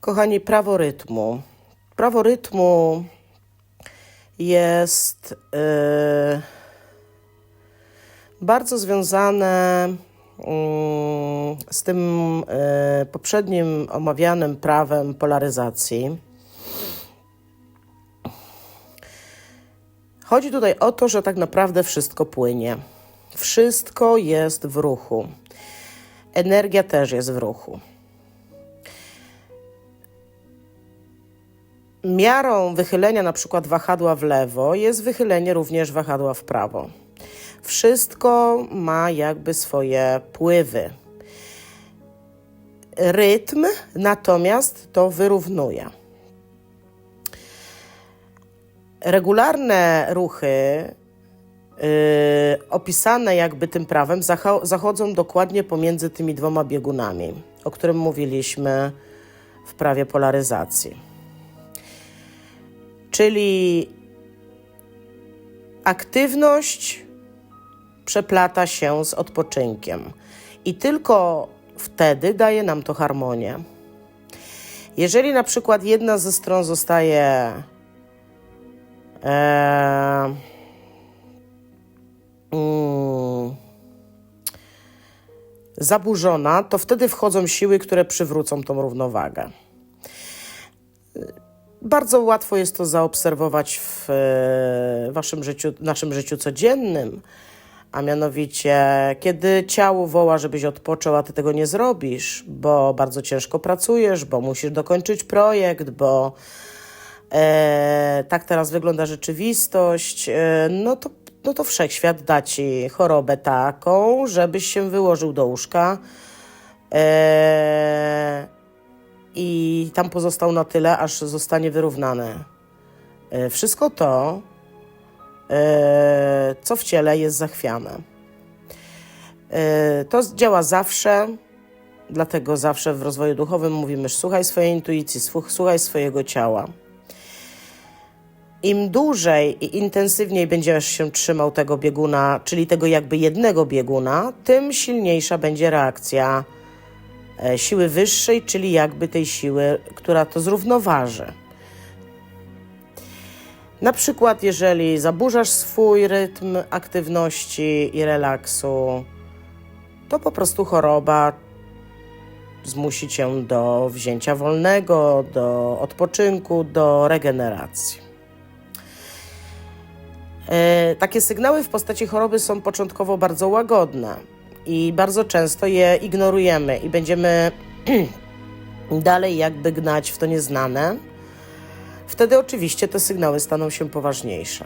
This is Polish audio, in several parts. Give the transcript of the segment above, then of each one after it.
Kochani, prawo rytmu. Prawo rytmu jest yy, bardzo związane mm, z tym yy, poprzednim omawianym prawem polaryzacji. Chodzi tutaj o to, że tak naprawdę wszystko płynie. Wszystko jest w ruchu. Energia też jest w ruchu. Miarą wychylenia na przykład wahadła w lewo jest wychylenie również wahadła w prawo. Wszystko ma jakby swoje pływy. Rytm natomiast to wyrównuje. Regularne ruchy yy, opisane jakby tym prawem zacho- zachodzą dokładnie pomiędzy tymi dwoma biegunami, o którym mówiliśmy w prawie polaryzacji. Czyli aktywność przeplata się z odpoczynkiem i tylko wtedy daje nam to harmonię. Jeżeli na przykład jedna ze stron zostaje e, mm, zaburzona, to wtedy wchodzą siły, które przywrócą tą równowagę. Bardzo łatwo jest to zaobserwować w e, waszym życiu, naszym życiu codziennym, a mianowicie, kiedy ciało woła, żebyś odpoczął, a ty tego nie zrobisz, bo bardzo ciężko pracujesz, bo musisz dokończyć projekt, bo e, tak teraz wygląda rzeczywistość, e, no, to, no to wszechświat da ci chorobę taką, żebyś się wyłożył do łóżka. E, i tam pozostał na tyle, aż zostanie wyrównane. E, Wszystko to, e, co w ciele jest zachwiane. E, To działa zawsze, dlatego zawsze w rozwoju duchowym mówimy: słuchaj swojej intuicji, słuch- słuchaj swojego ciała. Im dłużej i intensywniej będziesz się trzymał tego bieguna, czyli tego jakby jednego bieguna, tym silniejsza będzie reakcja siły wyższej, czyli jakby tej siły, która to zrównoważy. Na przykład, jeżeli zaburzasz swój rytm aktywności i relaksu, to po prostu choroba zmusi cię do wzięcia wolnego, do odpoczynku, do regeneracji. E, Takie sygnały w postaci choroby są początkowo bardzo łagodne i bardzo często je ignorujemy i będziemy dalej jakby gnać w to nieznane. Wtedy oczywiście te sygnały staną się poważniejsze.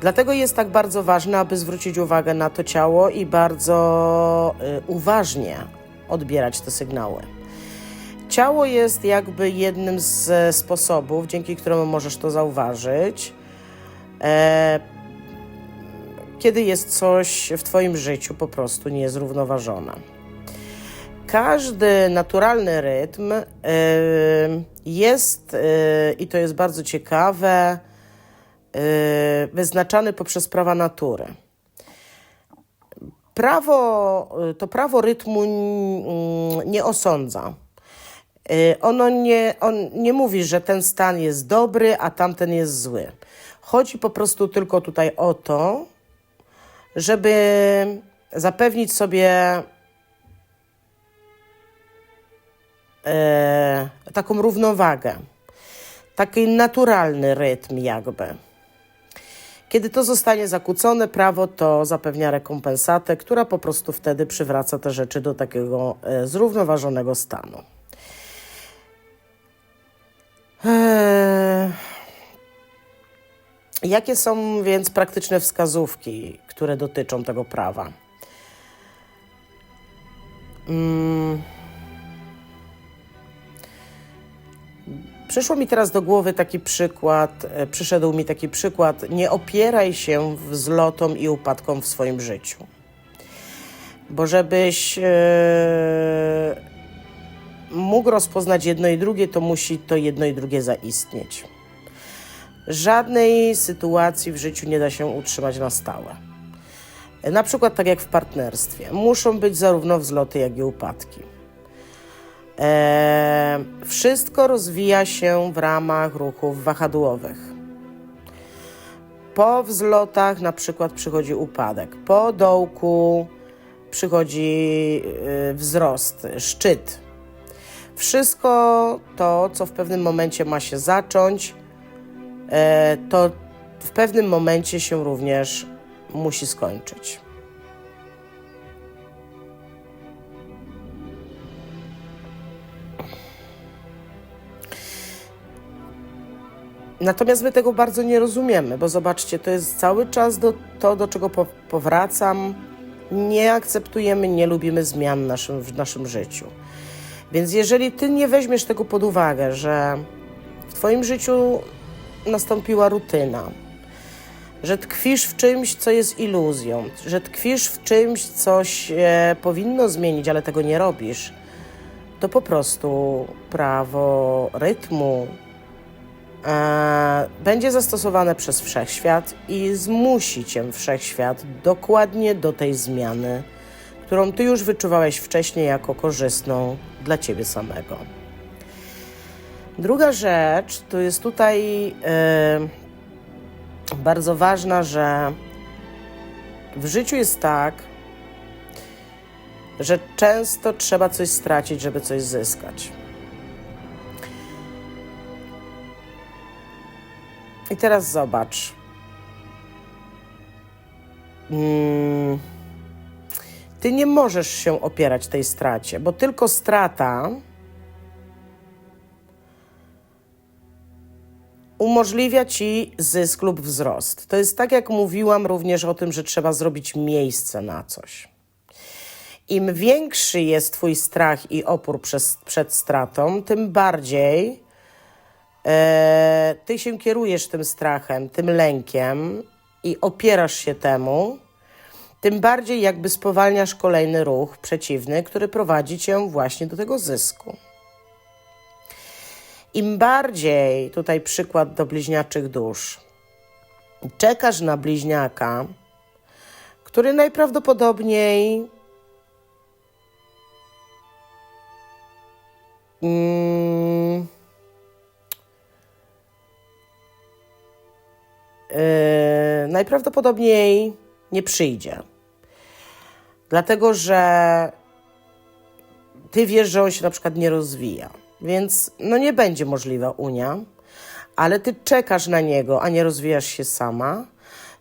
Dlatego jest tak bardzo ważne, aby zwrócić uwagę na to ciało i bardzo y, uważnie odbierać te sygnały. Ciało jest jakby jednym z sposobów, dzięki któremu możesz to zauważyć, e, kiedy jest coś w Twoim życiu po prostu niezrównoważone. Każdy naturalny rytm y, jest, y, i to jest bardzo ciekawe, y, wyznaczany poprzez prawa natury. Prawo, to prawo rytmu mm, nie osądza. Ono nie, on nie mówi, że ten stan jest dobry, a tamten jest zły. Chodzi po prostu tylko tutaj o to, żeby zapewnić sobie e, taką równowagę, taki naturalny rytm, jakby. Kiedy to zostanie zakłócone, prawo to zapewnia rekompensatę, która po prostu wtedy przywraca te rzeczy do takiego e, zrównoważonego stanu. Eee, Jakie są więc praktyczne wskazówki, które dotyczą tego prawa? Mm. Przyszło mi teraz do głowy taki przykład, e, przyszedł mi taki przykład. Nie opieraj się wzlotom i upadkom w swoim życiu. Bo żebyś e, mógł rozpoznać jedno i drugie, to musi to jedno i drugie zaistnieć. Żadnej sytuacji w życiu nie da się utrzymać na stałe. Na przykład tak jak w partnerstwie. Muszą być zarówno wzloty, jak i upadki. Eee, wszystko rozwija się w ramach ruchów wahadłowych. Po wzlotach na przykład przychodzi upadek, po dołku przychodzi y, wzrost, szczyt. Wszystko to, co w pewnym momencie ma się zacząć, to w pewnym momencie się również musi skończyć. Natomiast my tego bardzo nie rozumiemy, bo zobaczcie, to jest cały czas do, to, do czego po, powracam. Nie akceptujemy, nie lubimy zmian naszym, w naszym życiu. Więc jeżeli ty nie weźmiesz tego pod uwagę, że w twoim życiu nastąpiła rutyna, że tkwisz w czymś, co jest iluzją, że tkwisz w czymś, co się powinno zmienić, ale tego nie robisz, to po prostu prawo rytmu, e, będzie zastosowane przez wszechświat i zmusi cię wszechświat dokładnie do tej zmiany, którą ty już wyczuwałeś wcześniej jako korzystną dla ciebie samego. Druga rzecz to jest tutaj e, bardzo ważna, że w życiu jest tak, że często trzeba coś stracić, żeby coś zyskać. I teraz zobacz. Mm. Ty nie możesz się opierać tej stracie, bo tylko strata umożliwia ci zysk lub wzrost. To jest tak, jak mówiłam również o tym, że trzeba zrobić miejsce na coś. Im większy jest Twój strach i opór przez, przed stratą, tym bardziej e, Ty się kierujesz tym strachem, tym lękiem i opierasz się temu, tym bardziej jakby spowalniasz kolejny ruch przeciwny, który prowadzi Cię właśnie do tego zysku. Im bardziej, tutaj przykład do bliźniaczych dusz, czekasz na bliźniaka, który najprawdopodobniej mm, yy, najprawdopodobniej nie przyjdzie. Dlatego, że ty wiesz, że on się na przykład nie rozwija. Więc no nie będzie możliwa Unia, ale ty czekasz na niego, a nie rozwijasz się sama,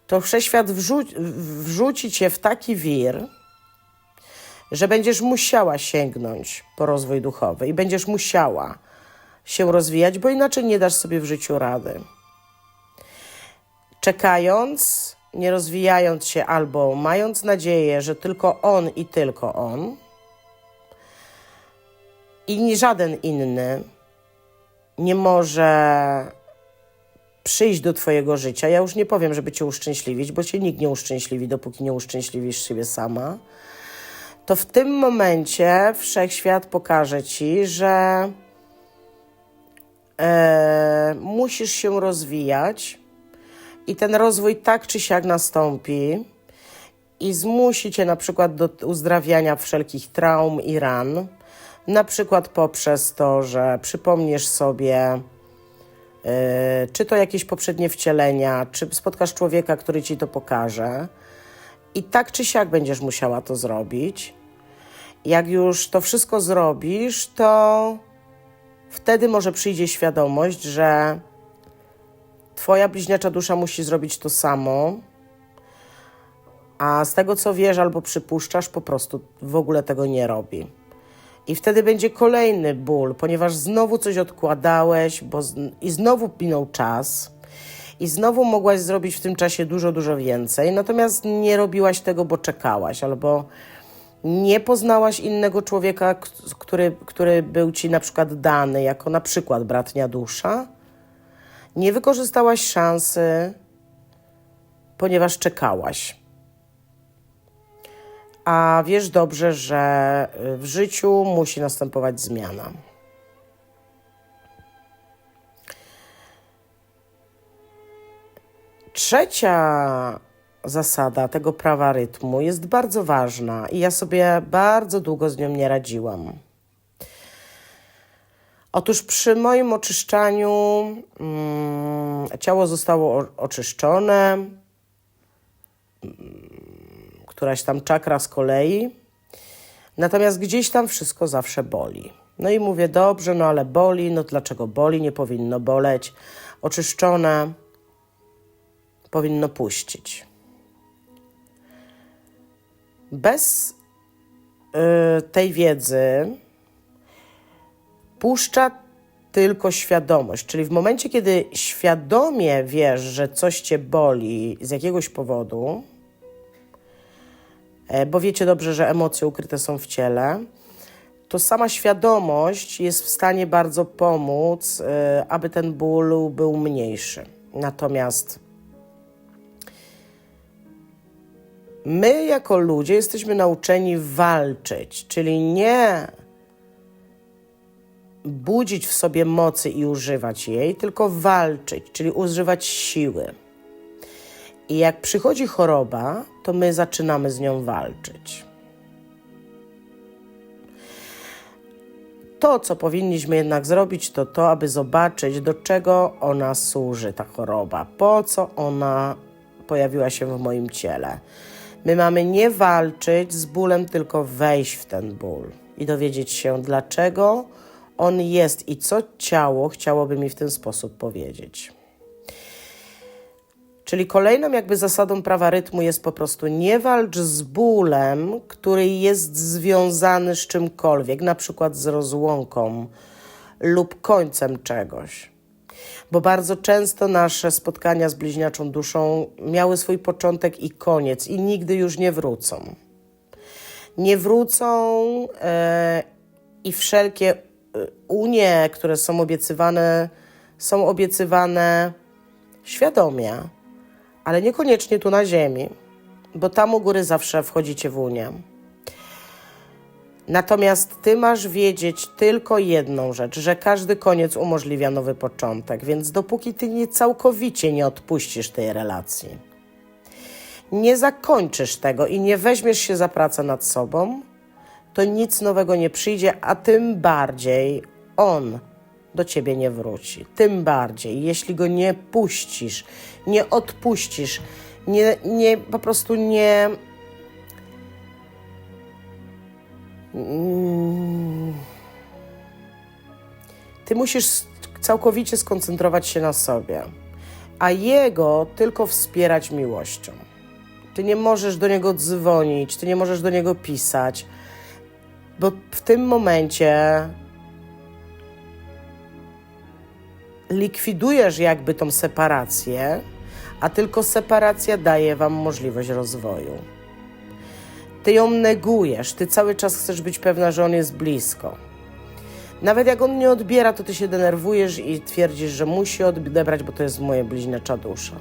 to wszechświat wrzu- wrzuci cię w taki wir, że będziesz musiała sięgnąć po rozwój duchowy i będziesz musiała się rozwijać, bo inaczej nie dasz sobie w życiu rady. Czekając, nie rozwijając się albo mając nadzieję, że tylko on i tylko on, i żaden inny nie może przyjść do Twojego życia. Ja już nie powiem, żeby Cię uszczęśliwić, bo Cię nikt nie uszczęśliwi, dopóki nie uszczęśliwisz siebie sama. To w tym momencie wszechświat pokaże Ci, że e, musisz się rozwijać i ten rozwój tak czy siak nastąpi i zmusi Cię na przykład do uzdrawiania wszelkich traum i ran na przykład poprzez to, że przypomnisz sobie, yy, czy to jakieś poprzednie wcielenia, czy spotkasz człowieka, który ci to pokaże. I tak czy siak będziesz musiała to zrobić. Jak już to wszystko zrobisz, to wtedy może przyjdzie świadomość, że Twoja bliźniacza dusza musi zrobić to samo, a z tego co wiesz albo przypuszczasz, po prostu w ogóle tego nie robi. I wtedy będzie kolejny ból, ponieważ znowu coś odkładałeś, bo z... i znowu minął czas, i znowu mogłaś zrobić w tym czasie dużo, dużo więcej, natomiast nie robiłaś tego, bo czekałaś, albo nie poznałaś innego człowieka, który, który był ci na przykład dany, jako na przykład bratnia dusza. Nie wykorzystałaś szansy, ponieważ czekałaś a wiesz dobrze, że y, w życiu musi następować zmiana. Trzecia zasada tego prawa rytmu jest bardzo ważna i ja sobie bardzo długo z nią nie radziłam. Otóż przy moim oczyszczaniu mm, ciało zostało oczyszczone, któraś tam czakra z kolei, natomiast gdzieś tam wszystko zawsze boli. No i mówię, dobrze, no ale boli, no dlaczego boli? Nie powinno boleć. Oczyszczone powinno puścić. Bez y, tej wiedzy puszcza tylko świadomość. Czyli w momencie, kiedy świadomie wiesz, że coś cię boli z jakiegoś powodu, bo wiecie dobrze, że emocje ukryte są w ciele, to sama świadomość jest w stanie bardzo pomóc, e, aby ten ból był mniejszy. Natomiast my, jako ludzie, jesteśmy nauczeni walczyć, czyli nie budzić w sobie mocy i używać jej, tylko walczyć, czyli używać siły. I jak przychodzi choroba, to my zaczynamy z nią walczyć. To, co powinniśmy jednak zrobić, to to, aby zobaczyć, do czego ona służy, ta choroba, po co ona pojawiła się w moim ciele. My mamy nie walczyć z bólem, tylko wejść w ten ból i dowiedzieć się, dlaczego on jest i co ciało chciałoby mi w ten sposób powiedzieć. Czyli kolejną jakby zasadą prawa rytmu jest po prostu nie walcz z bólem, który jest związany z czymkolwiek, na przykład z rozłąką lub końcem czegoś. Bo bardzo często nasze spotkania z bliźniaczą duszą miały swój początek i koniec i nigdy już nie wrócą. Nie wrócą e, i wszelkie e, unie, które są obiecywane, są obiecywane świadomie ale niekoniecznie tu na ziemi, bo tam u góry zawsze wchodzicie w Unię. Natomiast ty masz wiedzieć tylko jedną rzecz, że każdy koniec umożliwia nowy początek, więc dopóki ty nie całkowicie nie odpuścisz tej relacji, nie zakończysz tego i nie weźmiesz się za pracę nad sobą, to nic nowego nie przyjdzie, a tym bardziej on do ciebie nie wróci. Tym bardziej, jeśli go nie puścisz, nie odpuścisz, nie, nie po prostu nie. Mm. Ty musisz całkowicie skoncentrować się na sobie, a jego tylko wspierać miłością. Ty nie możesz do niego dzwonić, ty nie możesz do niego pisać, bo w tym momencie likwidujesz jakby tą separację, a tylko separacja daje wam możliwość rozwoju. Ty ją negujesz, ty cały czas chcesz być pewna, że on jest blisko. Nawet jak on nie odbiera, to ty się denerwujesz i twierdzisz, że musi odebrać, bo to jest moja bliźniacza dusza.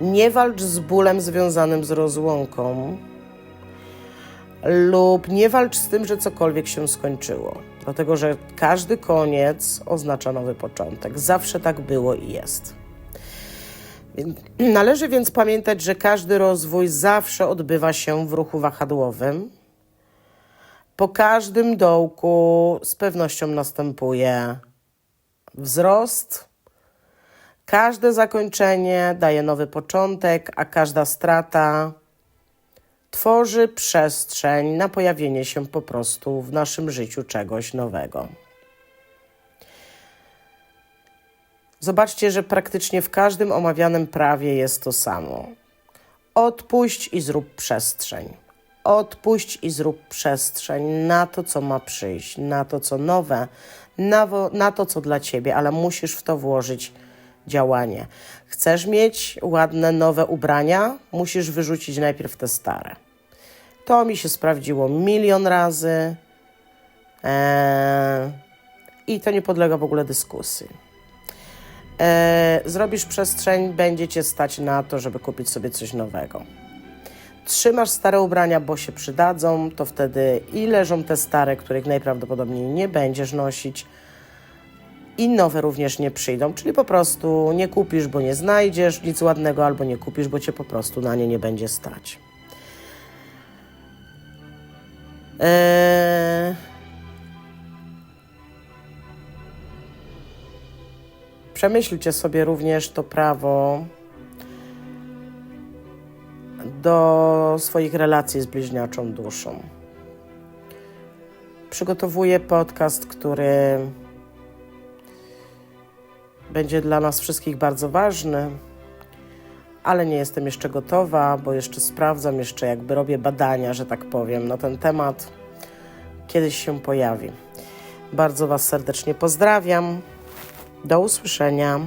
Nie walcz z bólem związanym z rozłąką, lub nie walcz z tym, że cokolwiek się skończyło. Dlatego, że każdy koniec oznacza nowy początek. Zawsze tak było i jest. Należy więc pamiętać, że każdy rozwój zawsze odbywa się w ruchu wahadłowym. Po każdym dołku z pewnością następuje wzrost. Każde zakończenie daje nowy początek, a każda strata tworzy przestrzeń na pojawienie się po prostu w naszym życiu czegoś nowego. Zobaczcie, że praktycznie w każdym omawianym prawie jest to samo. Odpuść i zrób przestrzeń. Odpuść i zrób przestrzeń na to, co ma przyjść, na to, co nowe, na, na to, co dla ciebie, ale musisz w to włożyć działanie. Chcesz mieć ładne, nowe ubrania? Musisz wyrzucić najpierw te stare. To mi się sprawdziło milion razy eee, i to nie podlega w ogóle dyskusji. Eee, zrobisz przestrzeń, będzie cię stać na to, żeby kupić sobie coś nowego. Trzymasz stare ubrania, bo się przydadzą, to wtedy i leżą te stare, których najprawdopodobniej nie będziesz nosić, i nowe również nie przyjdą, czyli po prostu nie kupisz, bo nie znajdziesz nic ładnego, albo nie kupisz, bo cię po prostu na nie nie będzie stać. Eee... Przemyślcie sobie również to prawo do swoich relacji z bliźniaczą duszą. Przygotowuję podcast, który będzie dla nas wszystkich bardzo ważny, ale nie jestem jeszcze gotowa, bo jeszcze sprawdzam, jeszcze jakby robię badania, że tak powiem, na ten temat. Kiedyś się pojawi. Bardzo Was serdecznie pozdrawiam. Do usłyszenia.